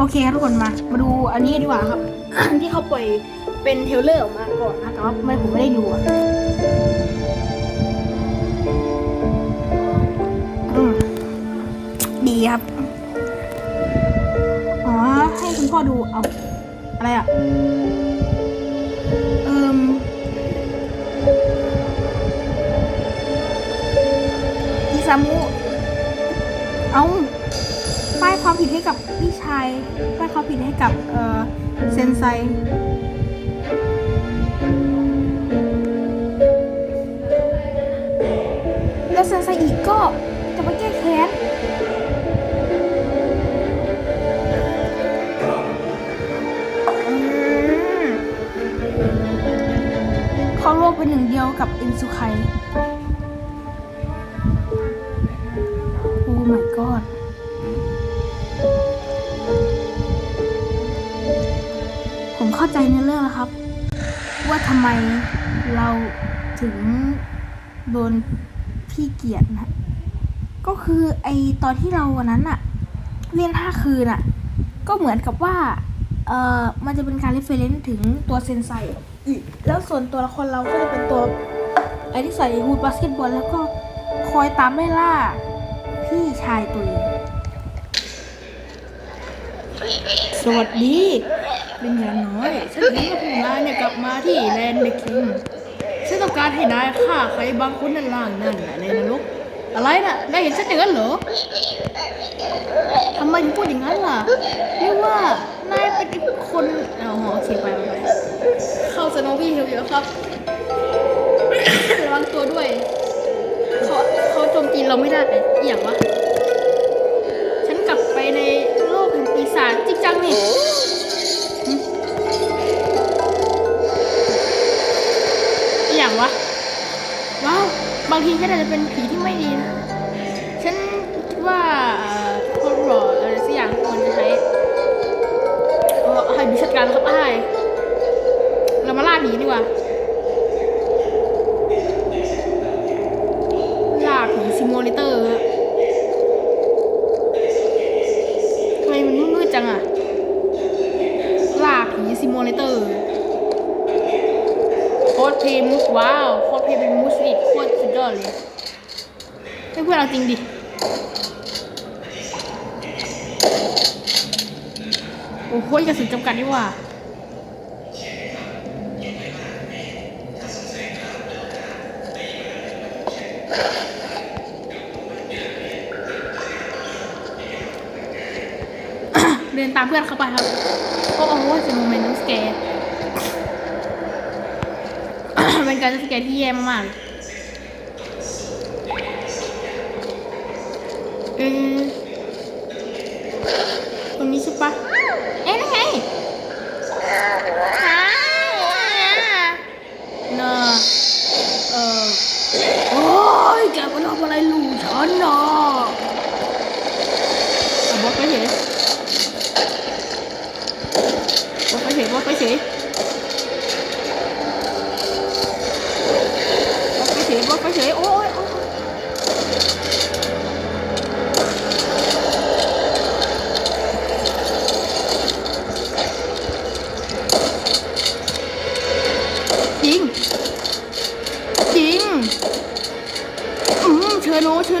โอเคทุกคนมา มาดูอันนี้ดีกว่าครับ ที่เขาปล่อยเป็นเทเลอร์ออกมาก่อนนะแต่ว่าไม่ผมไม่ได้ดูอะอืมดีครับ อ๋อ ให้คุณพ่อดู เอา อะไรอะ เอิมอิซามุ เอา ป้ายความผิดให้กับพี่ชายป้ายความผิดให้กับเออเซนไซแล้วเซนไซอีกก็จะมาแก้แค้นเขารวมเป็นหนึ่งเดียวกับอินซุไคโอ้ my god เข้าใจในเรื่องแล้วครับ ว่าทำไมเราถึงโดนพี่เกลียดนะ ก็คือไอตอนที่เราวันนั้นอะเรียนห้าคืนอะก็เหมือนกับว่าเออมันจะเป็นการ reference ถึงตัวเซนไซอีกแล้วส่วนตัวละครเราก็จะเป็นตัวไอที่ใส่ฮูดบาสเกตบอลแล้วก็คอยตามไล่ล่า พี่ชายตัวเองสวัสดี เป็นอย่างน้อย ฉันเห็นว่าพวกนายเนี่ยกลับมาที่แลนด์เดอะคิงฉันต้องการให้นายฆ่าใครบางคนนั่นล่างนั่นน่ะในนรกอะไรน่ะนายเห็นฉันอย่างนั้นเหรอทำไมถึงพูดอย่างนั้นล่ะเรียกว่านายเป็นคนเอาหอโอเคไปไปไปเข้าสโนวี่เฮลเยอะครับระวังตัวด้วยเขาเขาโจมตีเราไม่ได้อหย่างวะฉันกลับไปในโลกแห่งปีศาจจริงจังนี่ อย่างวะ ว้าว บางทีก็อาจจะเป็นผีที่ไม่ดีนะ ฉันคิดว่าเอ่อพวกหล่ออะไรสักอย่างควรจะใช้ออให้บิชัดการครับไอ้เรามาล่าผีดีกว่าล่าผีซิมูเลเตอร์ทำไมมันมืดๆจังอะล่าผีซิมูเลเตอร์ คตรเพย์มุสว้าวโคตรเพย์เป็นมุสลิดโคตรสุดยอดเลยให้เพื่อนเราจริงดิโอ้โหกระสุนจำกัดนี่ว่าเดินตามเพื่อนเข้าไปครับ โอ้โหเป็นโมเมนต์สแกร์ เป็นการสแกร์ที่แย่มากๆเลยเออตรงนี้ใช่ปะเอ๊ะนั่นไงอ้าวเนอะเออโอ้ยแกมาทำอะไรลูกฉันเนาะเอบอกไปเฉยบอกไปเฉยบอกไปเฉยบอกไปเฉยบอกไปเฉยโอ้ยโอ้ย จริง จริง อืมเชอร์โน เชอ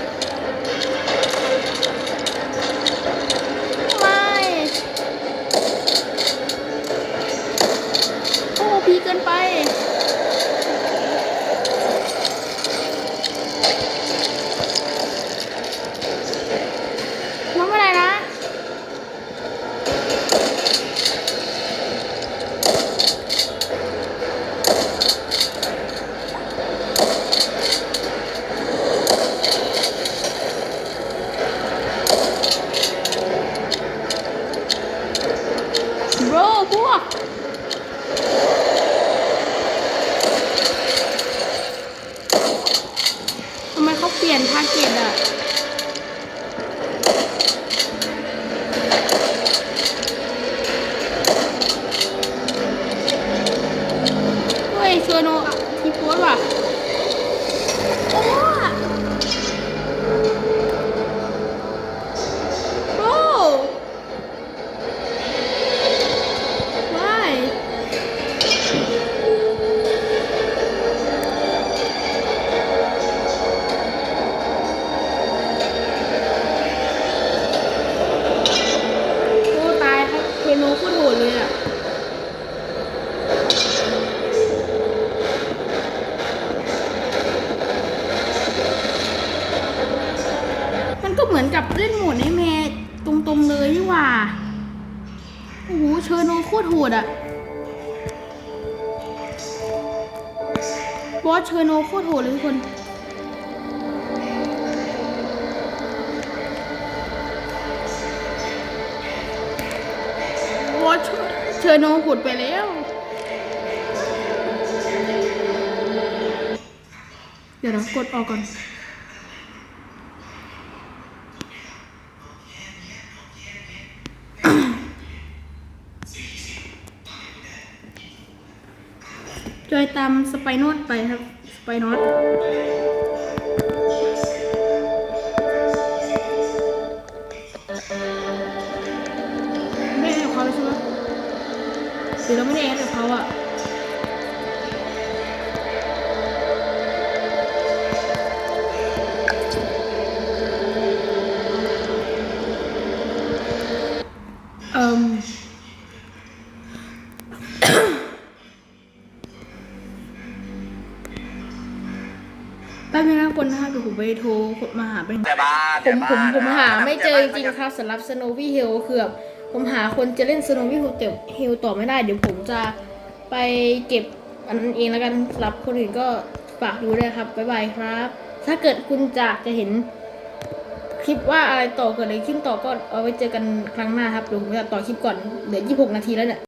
ินไป น้องอะไรนะ bro พว มันก็เหมือนกับเล่นโหมดในแม่ตรงๆเลยนี่หว่า โอ้โหเชอร์โนโคตรโหดอะบอสเชอร์โนโคตรโหดเลยทุกคนบอสเชอร์โนโหดไปแล้วเดี๋ยวเรากดออกก่อน ยตามสไปโนอตไปครับ สไปโนอตไม่ได้เขาใช่ไหมหรือเราไม่ได้แอดกับเขาอะ แป๊บนึงนะคนนะคะเดี๋ยวผมไปโทรคนมาหาเป็นเดี๋ยวบ้าผเดี๋ยมวบ้าผมผมหาไม่เจอจดี๋ยวบ้าริงๆครับสำหรับ Snowy Hill คือแบบผมหาคนจะเล่น Snowy Hill แต่ Hill ต่อไม่ได้ เดี๋ยวผมจะไปเก็บอันนั้นเองแล้วกันสำหรับคนอื่นก็ฝากดูด้วยครับ บ๊ายบายครับ ถ้าเกิดคุณจะจะเห็นคลิปว่าอะไรต่อเกิดอะไรขึ้นต่อก็เอาไว้เจอกันครั้งหน้าครับเดี๋ยวผมจะต่อคลิปก่อนเหลือ 26 นาทีแล้วเนี่ย